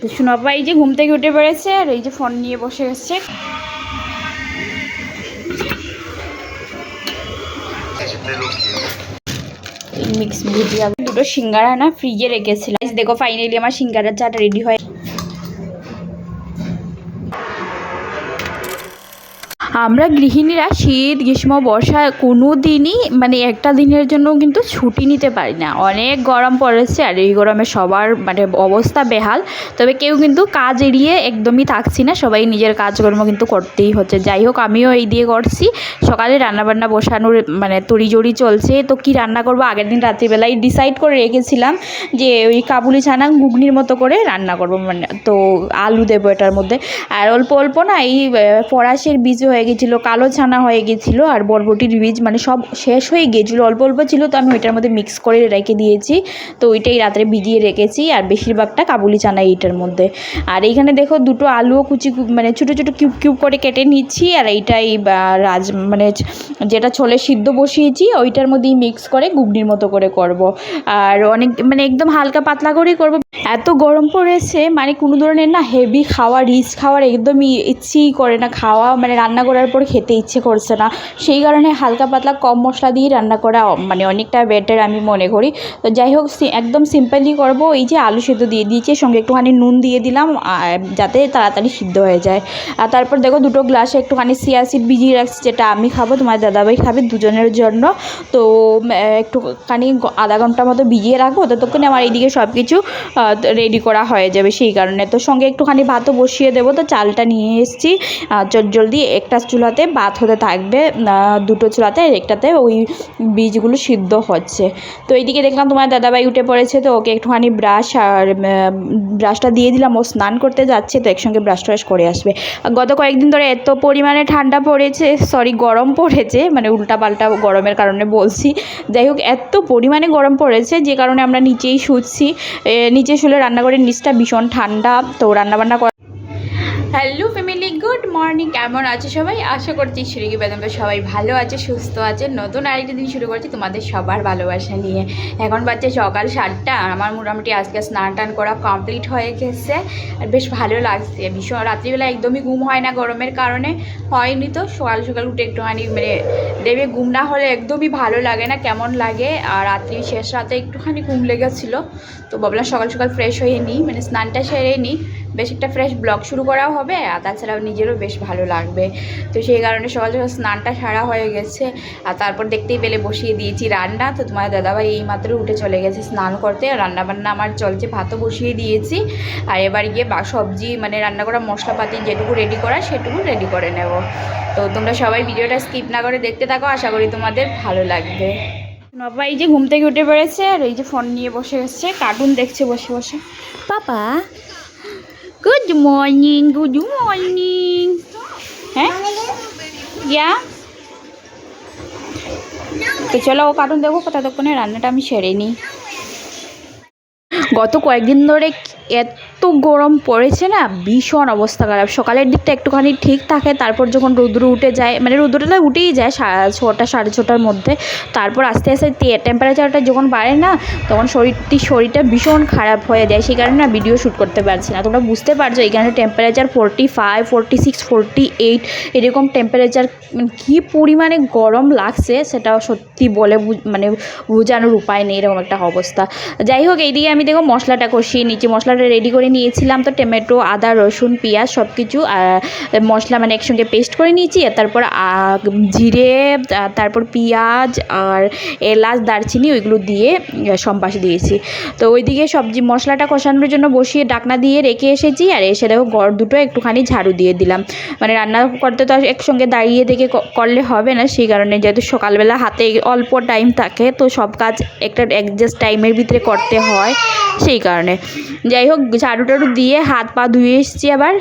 তো শোনাপা এই যে ঘুম থেকে উঠে বেড়েছে আর এই যে ফোন নিয়ে বসে গেছে। মিক্স ভুজিয়া। দুটো সিঙ্গারা না ফ্রিজে রেখেছিলাম। দেখো ফাইনালি আমার সিঙ্গারা চাটা রেডি হয় আমরা গৃহিণীরা শীত, গ্রীষ্ম, বর্ষা কোনো দিনই মানে একটা দিনের জন্য কিন্তু ছুটি নিতে পারি না। অনেক গরম পড়েছে আর এই গরমে সবার মানে অবস্থা বেহাল। তবে কেউ কিন্তু কাজ এড়িয়ে একদমই থাকছি না। সবাই নিজের কাজকর্ম কিন্তু করতেই হচ্ছে। যাই হোক, আমিও এই দিয়ে করছি। সকালে রান্নাবান্না বসানোর মানে তড়িজড়ি চলছে। তো কি রান্না করব? আগের দিন রাত্রিবেলায় ডিসাইড করে রেখেছিলাম যে ওই কাবুলি ছানা ঘুগনির মতো করে রান্না করব। মানে তো আলু দেবো এটার মধ্যে। আর অল্প অল্প না, এই ফরাসের বীজ হয়ে গেছিল, কালো ছানা হয়ে গেছিল আর বরবটির বীজ মানে সব শেষ হয়ে গেছিল, অল্প অল্প ছিল তো আমি ওইটার মধ্যে মিক্স করে রেখে দিয়েছি। তো ওইটাই রাত্রে ভিজিয়ে রেখেছি আর বেশিরভাগটা কাবুলি চানা এইটার মধ্যে। আর এইখানে দেখো দুটো আলুও কুচি মানে ছোটো ছোটো কিউব কিউব করে কেটে নিচ্ছি আর এইটাই রাজ মানে যেটা ছোলে সিদ্ধ বসিয়েছি, ওইটার মধ্যেই মিক্স করে ঘুগনির মতো করে করব। আর অনেক মানে একদম হালকা পাতলা করেই করব। এত গরম পড়েছে মানে কোনো ধরনের না হেভি খাওয়া রিচ খাওয়ার একদমই ইচ্ছেই করে না খাওয়া মানে রান্না করার পর খেতে ইচ্ছে করছে না। সেই কারণে হালকা পাতলা কম মশলা দিয়ে রান্না করা মানে অনেকটা বেটার আমি মনে করি। তো যাই হোক একদম সিম্পলি করব এই যে আলু সেদ্ধ দিয়ে দিয়েছি, সঙ্গে একটুখানি নুন দিয়ে দিলাম যাতে তাড়াতাড়ি সিদ্ধ হয়ে যায়। আর তারপর দেখো দুটো গ্লাসে একটুখানি সিয়া ভিজিয়ে রাখছি, যেটা আমি খাব, তোমার দাদাভাই খাবে দুজনের জন্য। তো একটুখানি আধা ঘণ্টা মতো ভিজিয়ে রাখব, ততক্ষণে আমার এইদিকে সব কিছু রেডি করা হয়ে যাবে সেই কারণে। তো সঙ্গে একটুখানি ভাতও বসিয়ে দেবো। তো চালটা নিয়ে এসেছি। জলদি একটা চুলাতে ভাত হতে থাকবে। দুটো চুলাতে একটাতে ওই বীজগুলো সিদ্ধ হচ্ছে। তো এইদিকে দেখলাম তোমার দাদাভাই উঠে পড়েছে। তো ওকে একটুখানি ব্রাশ আর ব্রাশটা দিয়ে দিলাম। ও স্নান করতে যাচ্ছে। তো একসঙ্গে ব্রাশ ট্রাশ করে আসবে। গত কয়েকদিন ধরে এত পরিমাণে ঠান্ডা পড়েছে সরি গরম পড়েছে মানে উল্টা পাল্টা গরমের কারণে বলছি। যাই হোক এত পরিমাণে গরম পড়েছে যে কারণে আমরা নিচেই শুচ্ছি। এ, নিচে শুলে রান্নাঘরের নিচটা ভীষণ ঠান্ডা, তো রান্নাবান্না করা হ্যালো ফ্যামিলি গুড মর্নিং কেমন আছে সবাই? আশা করছি শ্রীকি বেদম সবাই ভালো আছে, সুস্থ আছে। নতুন আরেকটা দিন শুরু করছি তোমাদের সবার ভালোবাসা নিয়ে। এখন বাচ্চা সকাল সাতটা আমার মোটামুটি আজকে স্নান টান করা কমপ্লিট হয়ে গেছে। আর বেশ ভালো লাগছে। ভীষণ রাত্রিবেলা একদমই ঘুম হয় না গরমের কারণে। হয়নি তো, সকাল সকাল উঠে একটুখানি মানে দেবে ঘুম না হলে একদমই ভালো লাগে না, কেমন লাগে। আর রাত্রি শেষ রাতে একটুখানি ঘুম লেগেছিলো। তো ভাবলাম সকাল সকাল ফ্রেশ হয়ে নিই মানে স্নানটা সেরে নিই বেশ একটা ফ্রেশ ব্লগ শুরু করাও হবে, আর তাছাড়াও নিজেরও বেশ ভালো লাগবে। তো সেই কারণে সকাল সকাল স্নানটা সারা হয়ে গেছে, আর তারপর দেখতেই পেলে বসিয়ে দিয়েছি রান্না, তো তোমার দাদাভাই এই মাত্র উঠে চলে গেছে স্নান করতে রান্না বান্না আমার চলছে, ভাতও বসিয়ে দিয়েছি, আর এবার গিয়ে বা সবজি মানে রান্না করা মশলাপাতি যেটুকু রেডি করা, সেটুকু রেডি করে নেব। তো তোমরা সবাই ভিডিওটা স্কিপ না করে দেখতে থাকো, আশা করি তোমাদের ভালো লাগবে। বাবা এই যে ঘুম থেকে উঠে বেড়েছে আর এই যে ফোন নিয়ে বসে গেছে কার্টুন দেখছে বসে বসে। Papa? Good morning good morning হ্যাঁ? ইয়া? তো চলো ও কার্টুন দেখো ততক্ষণে রান্নাটা আমি সেরে নিই। গত কয়েকদিন ধরে এত গরম পড়েছে না, ভীষণ অবস্থা খারাপ। সকালের দিকটা একটুখানি ঠিক থাকে, তারপর যখন রৌদ্র উঠে যায় মানে রৌদ্রটা উঠেই যায় ছটা, সাড়ে ছটার মধ্যে, তারপর আস্তে আস্তে টেম্পারেচারটা যখন বাড়ে না, তখন শরীরটি, শরীরটা ভীষণ খারাপ হয়ে যায়। সেই কারণে না ভিডিও শ্যুট করতে পারছি না। তোমরা বুঝতে পারছ, এখানে temperature forty five forty six forty eight এরকম টেম্পারেচার কী পরিমাণে গরম লাগছে, সেটা সত্যি বলে মানে বোঝানোর উপায় নেই, এরকম একটা অবস্থা। যাই হোক, এইদিকে আমি দেখো মশলাটা কষিয়ে নিচ্ছি। মশলাটা রেডি করে নিয়েছিলাম তো টমেটো আদা রসুন পেঁয়াজ সব কিছু মশলা মানে একসঙ্গে পেস্ট করে নিয়েছি তারপর জিরে তারপর পেঁয়াজ আর এলাচ দারচিনি ওইগুলো দিয়ে আ, সম্বাস দিয়েছি। তো ওইদিকে সবজি মশলাটা কষানোর জন্য বসিয়ে ডাকনা দিয়ে রেখে এসেছি আর এসে দেখো গড় দুটো একটুখানি ঝাড়ু দিয়ে দিলাম। মানে রান্না করতে তো একসঙ্গে দাঁড়িয়ে থেকে করলে হবে না সেই কারণে যেহেতু সকালবেলা হাতে অল্প টাইম থাকে তো সব কাজ একটা অ্যাডজাস্ট টাইমের ভিতরে করতে হয় সেই কারণে। যাই হোক ঝাড়ু টাড়ু দিয়ে হাত পা ধুয়ে এসেছি আবার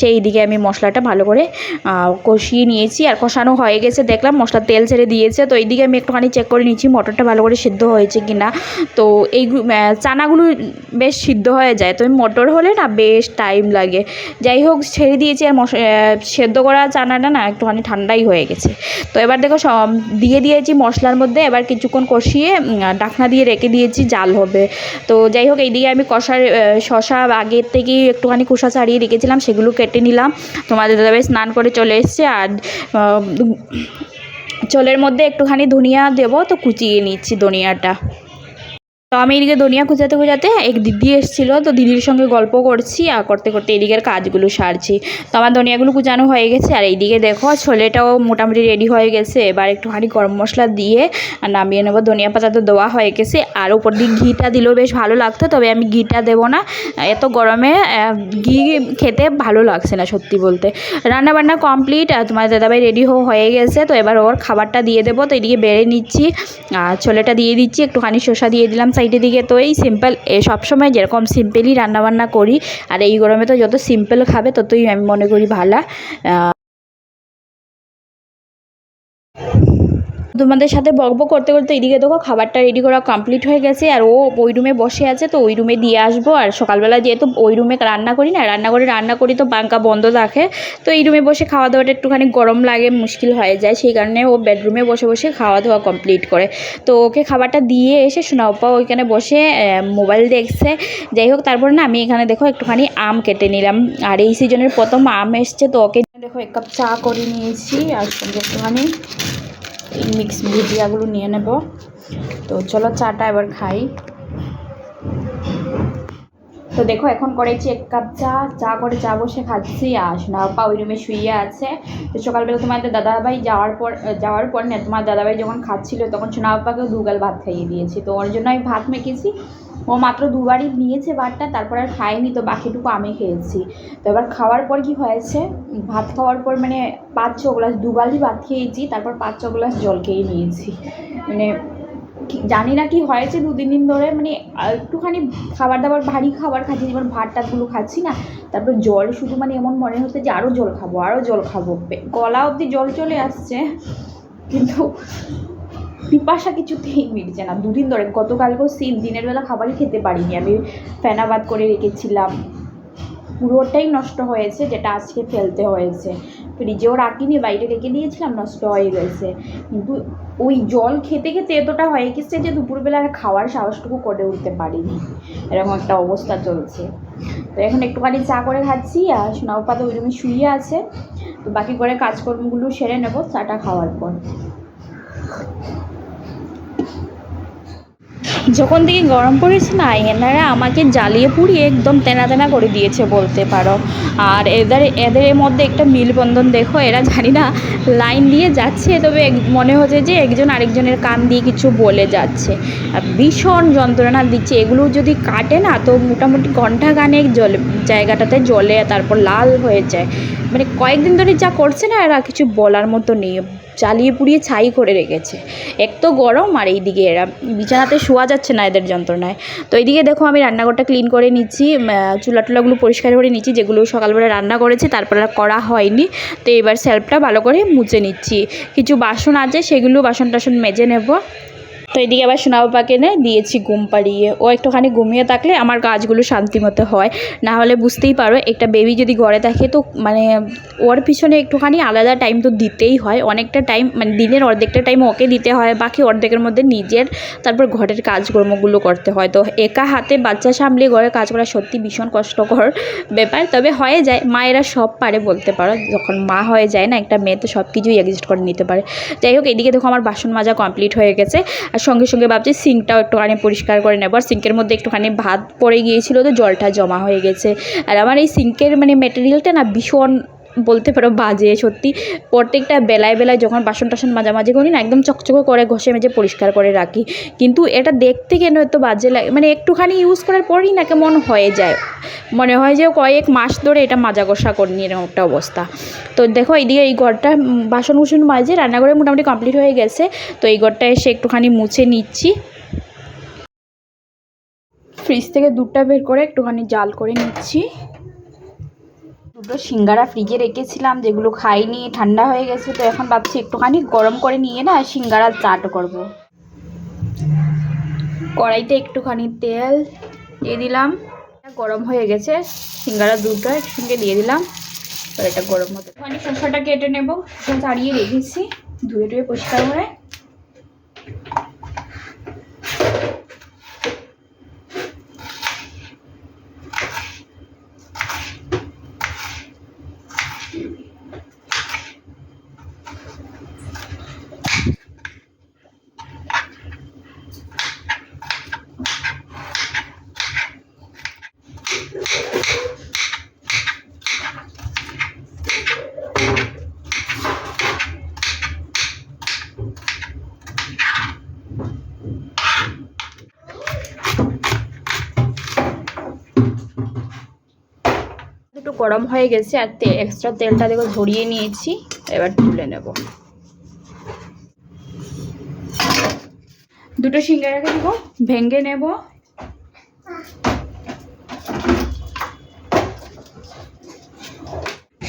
সেই দিকে আমি মশলাটা ভালো করে কষিয়ে নিয়েছি, আর কষানো হয়ে গেছে, দেখলাম মশলা তেল ছেড়ে দিয়েছে, তো এইদিকে আমি একটুখানি চেক করে নিয়েছি, মটরটা ভালো করে সিদ্ধ হয়েছে কি না তো এই চানাগুলো বেশ সিদ্ধ হয়ে যায়, তো মটর হলে না বেশ টাইম লাগে। যাই হোক ছেড়ে দিয়েছি, আর সেদ্ধ করা চানাটা না একটুখানি ঠান্ডাই হয়ে গেছে। তো এবার দেখো দিয়ে দিয়েছি মশলার মধ্যে, এবার কিছুক্ষণ কষিয়ে ডাকনা দিয়ে রেখে দিয়েছি, জাল হবে। তো যাই হোক এইদিকে আমি কষার শশা আগের থেকেই একটুখানি খোসা ছাড়িয়ে রেখেছিলাম, সেগুলো কেটে নিলাম। তোমাদের দাদাভাই স্নান করে চলে এসছে আর চলের মধ্যে একটুখানি ধনিয়া দেবো, তো কুচিয়ে নিচ্ছি ধনিয়াটা। তো আমি এদিকে ধনিয়া খুঁজাতে খুঁজাতে এক দিদি এসেছিল, তো দিদির সঙ্গে গল্প করছি আর করতে করতে এদিকের কাজগুলো সারছি। তো আমার ধনিয়াগুলো কুচানো হয়ে গেছে, আর এইদিকে দেখো ছোলেটাও মোটামুটি রেডি হয়ে গেছে। এবার একটুখানি গরম মশলা দিয়ে নামিয়ে নেব। ধনিয়া পাতা তো দেওয়া হয়ে গেছে, আর উপর দিয়ে ঘিটা দিলেও বেশ ভালো লাগতো, তবে আমি ঘিটা দেবো না। এত গরমে ঘি খেতে ভালো লাগছে না সত্যি বলতে। রান্না বান্না কমপ্লিট আর তোমার দাদাভাই রেডি হয়ে গেছে, তো এবার ওর খাবারটা দিয়ে দেবো। তো এদিকে বেড়ে নিচ্ছি, আর ছোলেটা দিয়ে দিচ্ছি, একটুখানি শসা দিয়ে দিলাম সাইডের দিকে তো এই সিম্পল সবসময় যেরকম সিম্পলই রান্নাবান্না করি, আর এই গরমে তো যত সিম্পল খাবে ততই আমি মনে করি ভালো। তোমাদের সাথে বকবক করতে করতে এদিকে দেখো খাবারটা রেডি করা কমপ্লিট হয়ে গেছে, আর ও ওই রুমে বসে আছে, তো ওই রুমে দিয়ে আসব। আর সকালবেলা যেহেতু ওই রুমে রান্না করি না রান্না করে রান্না করি তো পাঙ্কা বন্ধ থাকে, তো এই রুমে বসে খাওয়া দাওয়াটা একটুখানি গরম লাগে, মুশকিল হয়ে যায়। সেই কারণে ও বেডরুমে বসে বসে খাওয়া দাওয়া কমপ্লিট করে। তো ওকে খাবারটা দিয়ে এসে সোনাপ্পা ওইখানে বসে মোবাইল দেখছে। যাই হোক, তারপর না আমি এখানে দেখো একটুখানি আম কেটে নিলাম। আর এই সিজনের প্রথম আম এসছে, তো ওকে দেখো এক কাপ চা করে নিয়েছি, আর একটুখানি মিক্স ভুজিয়াগুলো নিয়ে নেব। তো চলো চাটা এবার খাই। তো দেখো, এখন করেছি এক কাপ চা। চা করে চা বসে খাচ্ছি। আর সোনাপা ওই রুমে শুয়ে আছে। তো সকালবেলা তোমাদের দাদাভাই যাওয়ার পর যাওয়ার পর না, তোমার দাদাভাই যখন খাচ্ছিল, তখন সোনাপাকেও দুগাল ভাত খাইয়ে দিয়েছি। তো ওর জন্য আমি ভাত মেখেছি। ও মাত্র দুবারই নিয়েছে ভাতটা, তারপর আর খাইনি তো বাকিটুকু আমি খেয়েছি। তো এবার খাওয়ার পর কি হয়েছে? ভাত খাওয়ার পর মানে পাঁচ ছ গ্লাস দুগালই ভাত খেয়েছি, তারপর পাঁচ ছ গ্লাস জল খেয়ে নিয়েছি। মানে জানি না কি হয়েছে দু তিন দিন ধরে মানে একটুখানি খাবার দাবার, ভারী খাবার খাচ্ছি, যেমন ভাত টাতগুলো খাচ্ছি না, তারপর জল শুধু মানে এমন মনে হচ্ছে যে আরও জল খাব আরও জল খাব। গলা অবধি জল চলে আসছে, কিন্তু পিপাসা কিছুতেই মিটছে না। দুদিন ধরে গতকালকেও সেম দিনের বেলা খাবারই খেতে পারিনি। আমি ফেনাবাদ করে রেখেছিলাম। পুরোটাই নষ্ট হয়েছে, যেটা আজকে ফেলতে হয়েছে। ফ্রিজেও রাখিনি, বাইরে রেখে দিয়েছিলাম, নষ্ট হয়ে গেছে। কিন্তু ওই জল খেতে খেতে এতটা হয়ে গেছে যে দুপুরবেলা আর খাওয়ার সাহসটুকু করে উঠতে পারিনি। এরকম একটা অবস্থা চলছে। তো এখন একটুখানি চা করে খাচ্ছি, আর সোনাপা তো ওই রুমে শুয়ে আছে। তো বাকি করে কাজকর্মগুলো সেরে নেব, চাটা খাওয়ার পর। যখন থেকে গরম পড়েছে না, এনারা আমাকে জ্বালিয়ে পুড়িয়ে একদম তেনা তেনা করে দিয়েছে বলতে পারো। আর এদের এদের মধ্যে একটা মিলবন্ধন দেখো, এরা জানি না লাইন দিয়ে যাচ্ছে, তবে মনে হচ্ছে যে একজন আরেকজনের কান দিয়ে কিছু বলে যাচ্ছে। আর ভীষণ যন্ত্রণা দিচ্ছে, এগুলো যদি কাটে না, তো মোটামুটি ঘণ্টা গানেক জলে, জায়গাটাতে জলে তারপর লাল হয়ে যায়। মানে কয়েকদিন ধরে যা করছে না, এরা কিছু বলার মতো নেই। জ্বালিয়ে পুড়িয়ে ছাই করে রেখেছে। এক তো গরম আর এইদিকে এরা বিছানাতে শোয়া যাচ্ছে না এদের যন্ত্রণায়। তো এইদিকে দেখো আমি রান্নাঘরটা ক্লিন করে নিচ্ছি চুলা টুলাগুলো পরিষ্কার করে নিচ্ছি, যেগুলো সকালবেলা রান্না করেছি তারপর আর করা হয়নি। তো এবার সেলফটা ভালো করে মুছে নিচ্ছি। কিছু বাসন আছে, সেগুলো বাসন টাসন মেজে নেব। তো এদিকে আবার সোনাবাপাকে এনে দিয়েছি ঘুম পাড়িয়ে। ও একটুখানি ঘুমিয়ে থাকলে আমার কাজগুলো শান্তি মতো হয়। না হলে বুঝতেই পারো, একটা বেবি যদি ঘরে থাকে তো মানে ওর পিছনে একটুখানি আলাদা টাইম তো দিতেই হয়। অনেকটা টাইম মানে দিনের অর্ধেকটা টাইম ওকে দিতে হয়, বাকি অর্ধেকের মধ্যে নিজের, তারপর ঘরের কাজকর্মগুলো করতে হয়। তো একা হাতে বাচ্চা সামলে ঘরের কাজ করা সত্যি ভীষণ কষ্টকর ব্যাপার। তবে হয়ে যায়, মায়েরা সব পারে বলতে পারো। যখন মা হয়ে যায় না, একটা মেয়ে তো সব কিছুই অ্যাডজাস্ট করে নিতে পারে। যাই হোক, এদিকে দেখো আমার বাসন মাজা কমপ্লিট হয়ে গেছে। আর সঙ্গে সঙ্গে ভাবছি সিঙ্কটাও একটুখানি পরিষ্কার করে নেব। আর সিঙ্কের মধ্যে একটুখানি ভাত পড়ে গিয়েছিল তো জলটা জমা হয়ে গেছে। আর আমার এই সিঙ্কের মানে মেটেরিয়ালটা না ভীষণ বলতে পারো বাজে, সত্যি। প্রত্যেকটা বেলায় বেলায় যখন বাসন টাসন মাঝামাঝি করি না, একদম চকচকে করে ঘষে মেজে পরিষ্কার করে রাখি। কিন্তু এটা দেখতে কেন এত বাজে লাগে মানে একটুখানি ইউজ করার পরই না কেমন হয়ে যায়। মনে হয় যে কয়েক মাস ধরে এটা মাজা কষা করিনি, এরকম একটা অবস্থা। তো দেখো, এইদিকে এই ঘরটা বাসন কুসন মাজে রান্নাঘরে মোটামুটি কমপ্লিট হয়ে গেছে। তো এই ঘরটা এসে একটুখানি মুছে নিচ্ছি। ফ্রিজ থেকে দুধটা বের করে একটুখানি জাল করে নিচ্ছি। দুটো সিঙ্গারা ফ্রিজে রেখেছিলাম, যেগুলো খাইনি, ঠান্ডা হয়ে গেছে, তো এখন ভাবছি একটুখানি গরম করে নিয়ে না সিঙ্গারা চাট করব। কড়াইতে একটুখানি তেল দিয়ে দিলাম। গরম হয়ে গেছে, সিঙ্গারা দুধটা একসঙ্গে দিয়ে দিলাম। এবার এটা গরম হতে একটুখানি শসাটা কেটে নেব, শসা ছাড়িয়ে রেখেছি, ধুয়ে টুয়ে পরিষ্কার করে একটু গরম হয়ে গেছে আর তে এক্সট্রা তেলটা দেখো ধরিয়ে নিয়েছি, এবার তুলে নেব। দুটো সিঙ্গারাকে দিব ভেঙে নেব।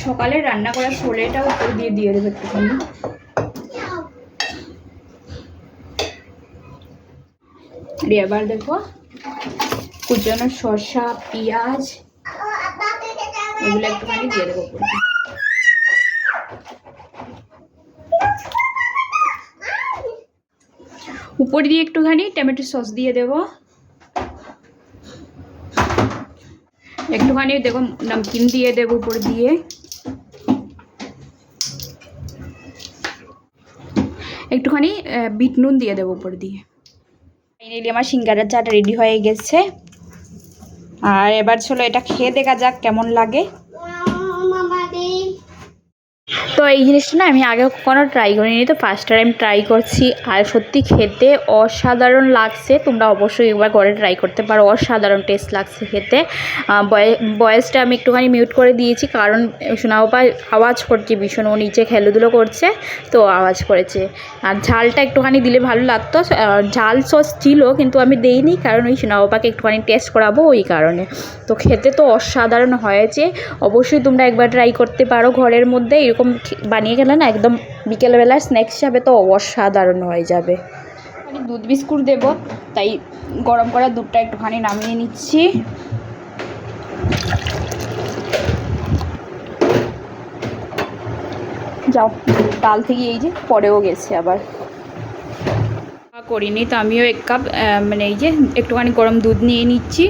সকালে রান্না করা ছোলেটা উপর দিয়ে দিয়ে দেবো একটুখানি। এবার দেখো কুচানো শসা, পেঁয়াজ এগুলো একটুখানি দিয়ে দেবো উপর। দিয়ে। একটুখানি টমেটো সস দিয়ে দেব। একটুখানি দেখো নমকিন দিয়ে দেবো উপর দিয়ে। একটুখানি বিট নুন দিয়ে দেবো উপর দিয়ে। ফাইনালি আমার সিঙ্গারার চাটা রেডি হয়ে গেছে। আর এবার ছিল এটা খেয়ে দেখা যাক কেমন লাগে। তো এই জিনিসটা না আমি আগে কখনো ট্রাই করিনি। তো ফার্স্ট টাইম ট্রাই করছি। আর সত্যি খেতে অসাধারণ লাগছে। তোমরা অবশ্যই একবার ঘরে ট্রাই করতে পারো। অসাধারণ টেস্ট লাগছে খেতে। বয়েসটা আমি একটুখানি মিউট করে দিয়েছি। কারণ পায়, আওয়াজ করছে ভীষণ। ও নিচে খেলাধুলো করছে, তো আওয়াজ করেছে। আর ঝালটা একটুখানি দিলে ভালো লাগতো। ঝাল সস ছিল, কিন্তু আমি দেইনি। কারণ ওই সোনাবাপাকে একটুখানি টেস্ট করাবো ওই কারণে। তো খেতে তো অসাধারণ হয়েছে। অবশ্যই তোমরা একবার ট্রাই করতে পারো ঘরের মধ্যে। এরকম বানিয়ে গেলে না একদম বিকেলবেলার স্ন্যাক্স হিসাবে তো অসাধারণ হয়ে যাবে। আমি দুধ বিস্কুট দেবো তাই গরম করা দুধটা একটুখানি নামিয়ে নিচ্ছি। যাও ডাল থেকে এই যে পরেও গেছে আবার। করিনি তো আমিও এক কাপ মানে এই যে একটুখানি গরম দুধ নিয়ে নিচ্ছি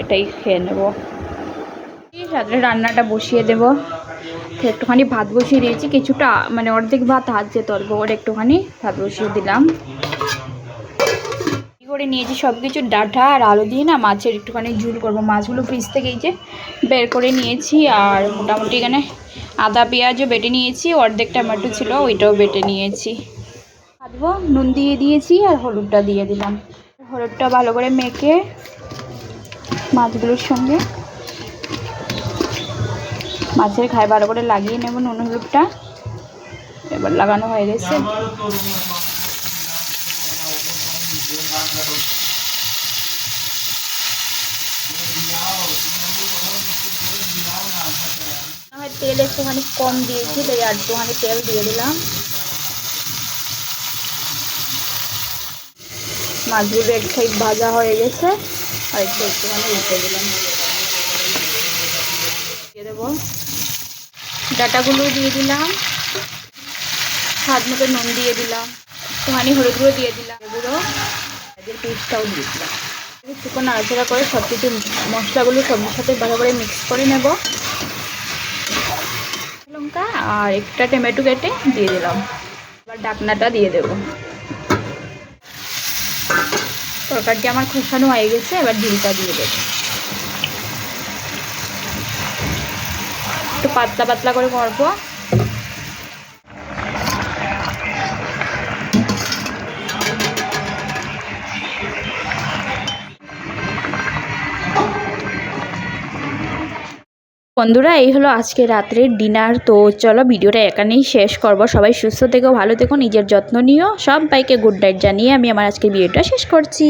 এটাই খেয়ে নেব। রাত্রে রান্নাটা বসিয়ে দেবো। একটুখানি ভাত বসিয়ে দিয়েছি, কিছুটা মানে অর্ধেক ভাত হাত যে তলব ওর একটুখানি ভাত বসিয়ে দিলাম। করে নিয়েছি সব কিছু ডাঁটা আর আলু দিয়ে না মাছের একটুখানি ঝুল করব। মাছগুলো ফ্রিজ থেকেই যে বের করে নিয়েছি আর মোটামুটি এখানে আদা, পেঁয়াজও বেটে নিয়েছি অর্ধেক টমেটো ছিল, ওইটাও বেটে নিয়েছি। ভাজবো, নুন দিয়ে দিয়েছি আর হলুদটা দিয়ে দিলাম। হলুদটা ভালো করে মেখে মাছগুলোর সঙ্গে মাছের খায় ভালো করে লাগিয়ে নেব নুন হলুদটা। এবার লাগানো হয়ে গেছে। তেল একটুখানি কম দিয়েছি, তাই আর একটুখানি তেল দিয়ে দিলাম। মাছগুলো এক সাইড ভাজা হয়ে গেছে, আর একটু একটুখানি উঠে দিলাম। দিয়ে দেবো। ডাটাগুলো দিয়ে দিলাম। স্বাদ মতো নুন দিয়ে দিলাম। একটুখানি হলুদ গুঁড়ো দিয়ে দিলাম। এগুলো পিসটাও দিয়ে দিলাম। একটুকু নাড়াচাড়া করে সব কিছু মশলাগুলো সবজির সাথে ভালো করে মিক্স করে নেব। লঙ্কা আর একটা টমেটো কেটে দিয়ে দিলাম। এবার ডাকনাটা দিয়ে দেবো। তরকারিটা আমার খোসানো হয়ে গেছে, এবার ঝিলটা দিয়ে দেবো। একটু পাতলা পাতলা করে করব। বন্ধুরা, এই হলো আজকে রাত্রের ডিনার। তো চলো ভিডিওটা এখানেই শেষ করব। সবাই সুস্থ থেকো, ভালো থেকো, নিজের যত্ন নিও। সবাইকে গুড নাইট জানিয়ে আমি আমার আজকে ভিডিওটা শেষ করছি।